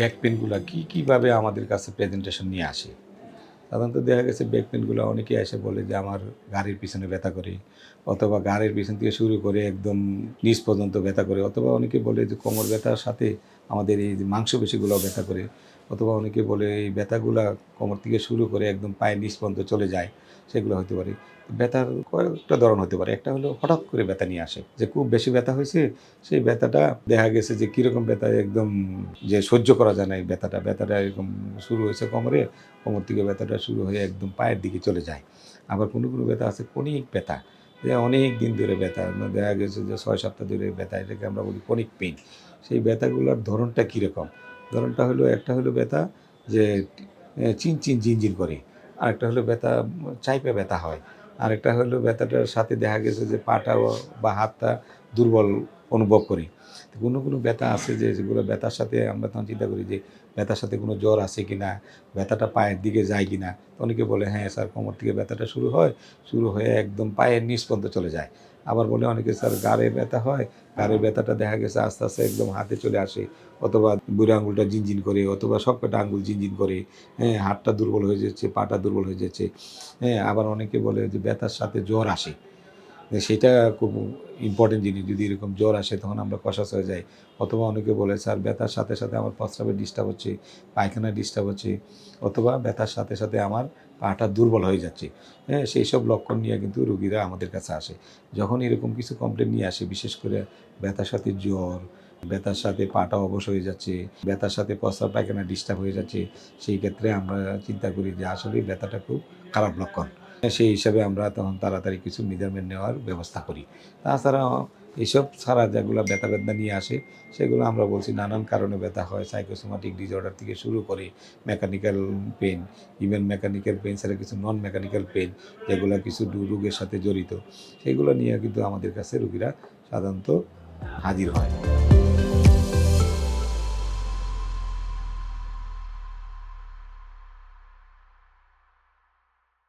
Back পেনগুলো কী কীভাবে আমাদের কাছে প্রেজেন্টেশন নিয়ে আসে? সাধারণত দেখা গেছে ব্যাক পেনগুলো অনেকে এসে বলে যে, আমার গাড়ির পিছনে ব্যথা করে। অথবা গাড়ির পিছন থেকে শুরু করে একদম নিচ পর্যন্ত ব্যথা করে। অথবা অনেকে বলে যে, কোমর ব্যথার সাথে আমাদের এই যে মাংসপেশিগুলো ব্যথা করে। অথবা অনেকে বলে এই ব্যথাগুলা কোমর থেকে শুরু করে একদম পায়ের নিচ পর্যন্ত চলে যায়, সেগুলো হতে পারে। ব্যথার কয়েকটা ধরন হতে পারে। একটা হলো হঠাৎ করে ব্যথা নিয়ে আসে, যে খুব বেশি ব্যথা হয়েছে, সেই ব্যথাটা দেখা গেছে যে কীরকম ব্যথা, একদম যে সহ্য করা যায় না এই ব্যথাটা। ব্যথাটা এরকম শুরু হয়েছে কোমরে, কোমর থেকে ব্যথাটা শুরু হয়ে একদম পায়ের দিকে চলে যায়। আবার কোনো কোনো ব্যথা আছে কনিক ব্যথা, যে অনেক দিন ধরে ব্যথা দেখা গেছে যে ছয় সপ্তাহ ধরে ব্যথা, এটাকে আমরা বলি কনিক পেইন। সেই ব্যথাগুলোর ধরনটা কীরকম? ধরনটা হলো, একটা হলো ব্যথা যে চিন চিন জিনজিন করে, আরেকটা হলো ব্যথা, চাইপে ব্যথা হয়, আরেকটা হলো ব্যথাটার সাথে দেখা গেছে যে পাটা বা হাতটা দুর্বল অনুভব করি। কোনো কোনো ব্যথা আছে যে, যেগুলো ব্যথার সাথে আমরা তখন চিন্তা করি যে, ব্যথার সাথে কোনো জ্বর আছে কি না ব্যথাটা পায়ের দিকে যায় কি না অনেকে বলে হ্যাঁ স্যার, কোমর থেকে ব্যথাটা শুরু হয়, শুরু হয়ে একদম পায়ের পর্যন্ত চলে যায়। আবার বলে অনেকে, স্যার, গাড়ে ব্যথা হয়? গাড়ের ব্যথাটা দেখা গেছে, আস্তে আস্তে একদম হাতে চলে আসে। অথবা বুড়ো আঙুলটা জিনজিন করে, অথবা সবকটা আঙুল জিনজিন করে হ্যাঁ হাতটা দুর্বল হয়ে যাচ্ছে, পাটা দুর্বল হয়ে যাচ্ছে। হ্যাঁ আবার অনেকে বলে যে ব্যথার সাথে জ্বর আসে। সেটা খুব ইম্পর্টেন্ট জিনিস, যদি এরকম জ্বর আসে তখন আমরা কষাস হয়ে যাই। অথবা অনেকে বলে, স্যার, ব্যথার সাথে সাথে আমার প্রস্রাবের ডিস্টার্ব হচ্ছে পায়খানার ডিস্টার্ব হচ্ছে। অথবা, ব্যথার সাথে সাথে আমার পাটা দুর্বল হয়ে যাচ্ছে। হ্যাঁ সেই সব লক্ষণ নিয়ে কিন্তু রুগীরা আমাদের কাছে আসে। যখন এরকম কিছু কমপ্লেন নিয়ে আসে, বিশেষ করে ব্যথার সাথে জ্বর, ব্যথার সাথে পাটা অবশ হয়ে যাচ্ছে, ব্যথার সাথে প্রস্তাব পায়খানা ডিস্টার্ব হয়ে যাচ্ছে, সেই ক্ষেত্রে আমরা চিন্তা করি যে আসলে ব্যথাটা খুব খারাপ লক্ষণ। সেই হিসাবে আমরা তখন তাড়াতাড়ি কিছু মেজারমেন্ট নেওয়ার ব্যবস্থা করি। তাছাড়া এইসব ছাড়া যেগুলো ব্যথা বেদনা নিয়ে আসে, সেগুলো আমরা বলছি নানান কারণে ব্যথা হয়। সাইকোসোমাটিক ডিসঅর্ডার থেকে শুরু করে mechanical pain even mechanical pain ছাড়া কিছু নন মেকানিক্যাল পেন যেগুলো কিছু রোগের সাথে জড়িত, সেগুলো নিয়ে কিন্তু আমাদের কাছে রুগীরা সাধারণত হাজির হয়।